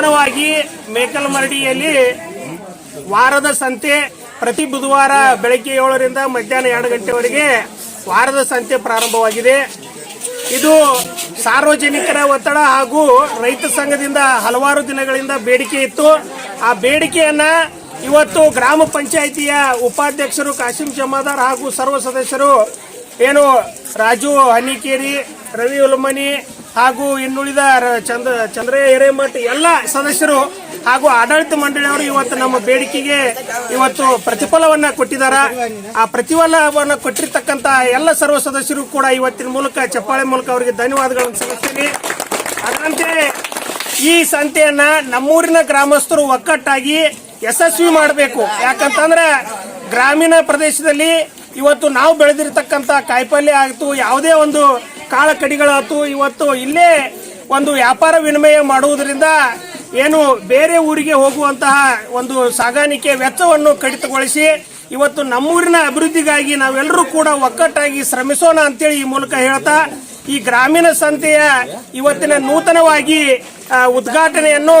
ನೂತನವಾಗಿ ಮೇಕಲ್ಮರಡಿಯಲ್ಲಿ ವಾರದ ಸಂತೆ ಪ್ರತಿ ಬುಧವಾರ ಬೆಳಗ್ಗೆ ಏಳರಿಂದ ಮಧ್ಯಾಹ್ನ ಎರಡು ಗಂಟೆವರೆಗೆ ವಾರದ ಸಂತೆ ಪ್ರಾರಂಭವಾಗಿದೆ. ಇದು ಸಾರ್ವಜನಿಕರ ಒತ್ತಡ ಹಾಗೂ ರೈತ ಸಂಘದಿಂದ ಹಲವಾರು ದಿನಗಳಿಂದ ಬೇಡಿಕೆ ಇತ್ತು. ಆ ಬೇಡಿಕೆಯನ್ನ ಇವತ್ತು ಗ್ರಾಮ ಪಂಚಾಯಿತಿಯ ಉಪಾಧ್ಯಕ್ಷರು ಕಾಶಿಂ ಜಮಾದಾರ್ ಹಾಗೂ ಸರ್ವ ಸದಸ್ಯರು ಏನು ರಾಜು ಹನಿಕೇರಿ, ರವಿ ಉಲ್ಮನಿ ಹಾಗೂ ಇನ್ನುಳಿದ ಚಂದ್ರ ಚಂದ್ರ ಹಿರೇಮಠ ಎಲ್ಲ ಸದಸ್ಯರು ಹಾಗೂ ಆಡಳಿತ ಮಂಡಳಿಯವರು ಇವತ್ತು ನಮ್ಮ ಬೇಡಿಕೆಗೆ ಇವತ್ತು ಪ್ರತಿಫಲವನ್ನ ಕೊಟ್ಟಿದ್ದಾರೆ. ಆ ಪ್ರತಿಫಲವನ್ನ ಕೊಟ್ಟಿರ್ತಕ್ಕಂತ ಎಲ್ಲ ಸರ್ವ ಸದಸ್ಯರು ಕೂಡ ಇವತ್ತಿನ ಮೂಲಕ ಚಪ್ಪಾಳೆ ಮೂಲಕ ಅವರಿಗೆ ಧನ್ಯವಾದಗಳನ್ನು ಸಲ್ಲಿಸ್ತೀನಿ. ಅದರಂತೆ ಈ ಸಂತೆಯನ್ನ ನಮ್ಮೂರಿನ ಗ್ರಾಮಸ್ಥರು ಒಕ್ಕಟ್ಟಾಗಿ ಯಶಸ್ವಿ ಮಾಡಬೇಕು. ಯಾಕಂತಂದ್ರೆ ಗ್ರಾಮೀಣ ಪ್ರದೇಶದಲ್ಲಿ ಇವತ್ತು ನಾವು ಬೆಳೆದಿರ್ತಕ್ಕಂಥ ಕಾಯಿಪಲ್ಯ ಆಯಿತು, ಯಾವುದೇ ಒಂದು ಕಾಳ ಕಡಿಗಳಾಯ್ತು ಇವತ್ತು ಇಲ್ಲೇ ಒಂದು ವ್ಯಾಪಾರ ವಿನಿಮಯ ಮಾಡುವುದರಿಂದ ಏನು ಬೇರೆ ಊರಿಗೆ ಹೋಗುವಂತಹ ಒಂದು ಸಾಗಾಣಿಕೆ ವೆಚ್ಚವನ್ನು ಕಡಿತಗೊಳಿಸಿ ಇವತ್ತು ನಮ್ಮೂರಿನ ಅಭಿವೃದ್ಧಿಗಾಗಿ ನಾವೆಲ್ಲರೂ ಕೂಡ ಒಕ್ಕಟ್ಟಾಗಿ ಶ್ರಮಿಸೋಣ ಅಂತೇಳಿ ಈ ಮೂಲಕ ಹೇಳ್ತಾ, ಈ ಗ್ರಾಮೀಣ ಸಂತೆಯ ಇವತ್ತಿನ ನೂತನವಾಗಿ ಉದ್ಘಾಟನೆಯನ್ನು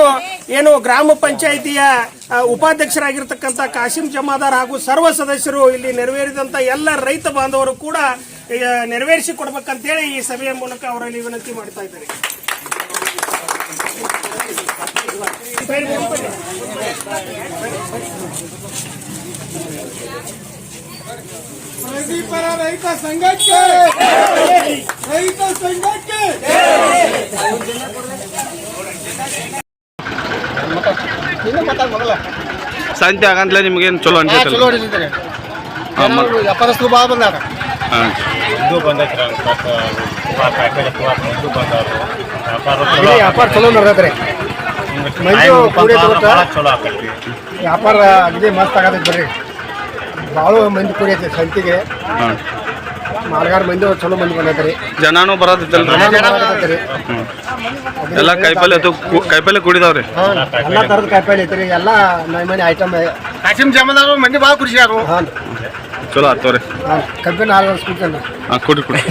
ಏನು ಗ್ರಾಮ ಪಂಚಾಯಿತಿಯ ಉಪಾಧ್ಯಕ್ಷರಾಗಿರ್ತಕ್ಕಂಥ ಕಾಶಿಂ ಜಮಾದಾರ್ ಹಾಗೂ ಸರ್ವ ಸದಸ್ಯರು ಇಲ್ಲಿ ನೆರವೇರಿದಂಥ ಎಲ್ಲ ರೈತ ಬಾಂಧವರು ಕೂಡ ನೆರವೇರಿಸಿ ಕೊಡ್ಬೇಕಂತೇಳಿ ಈ ಸಭೆಯ ಮೂಲಕ ಅವರಲ್ಲಿ ವಿನಂತಿ ಮಾಡ್ತಾ ಇದ್ದಾರೆ ಪ್ರಗತಿಪರ ರೈತ ಸಂಘಕ್ಕೆ ರೈತ ಸಂಘಕ್ಕೆ ಸಂತೆ ಆಗಂತಲೇ ನಿಮ್ಗೇನು ಚಲೋ ಅನ್ಸುತ್ತೆ ಚಲೋ ಮ- ವ್ಯಾಪಾರಸ್ಥರು ಭಾಳ ಬಂದಾರ. ಹಾಂ. ಇದು ಬಂದೈತ್ರ ವ್ಯಾಪಾರ ಚಲೋ ನಡೆದ್ರಿ ವ್ಯಾಪಾರ ಅಗದಿ ಮಸ್ತ್ ಆಗತ್ತೆ ಬರ್ರಿ. ಭಾಳ ಮಂದಿ ಕುಡಿಯತ್ತೆ ಸಂತಿಗೆ. ಮಾಲ್ಗಾರ ಮಂದಿ ಚಲೋ ಮಂದಿ ಬಂದೈತ್ರಿ. ಜನಾನು ಬರೋದಿತ್ತಲ್ರಿ ರೀ ಹ್ಞೂ ಎಲ್ಲ ಕಾಯಿಪಲ್ಲೆ ಅದು ಕು- ಕಾಯಿಪಲ್ಲೆ ಕುಡಿದಾವ್ರಿ? ಎಲ್ಲ ತರದ ಕಾಯಿಪಲ್ಲೆ ಐತ್ರಿ. ಎಲ್ಲ ಮನೆ ಮನೆ ಐಟಮ್ ಕಾಸಿಂ ಜಮದಾರು ಮಂದಿ ಭಾಳ ಖುಷಿ ಆರು ಹಾಂ. ಚಲೋ ಆತವ್ರಿ ಹಾಂ ಕಬ್ಬಿನ ಹಾಲು ಹಾಂ ಕುಡಿ ಕುಡಿ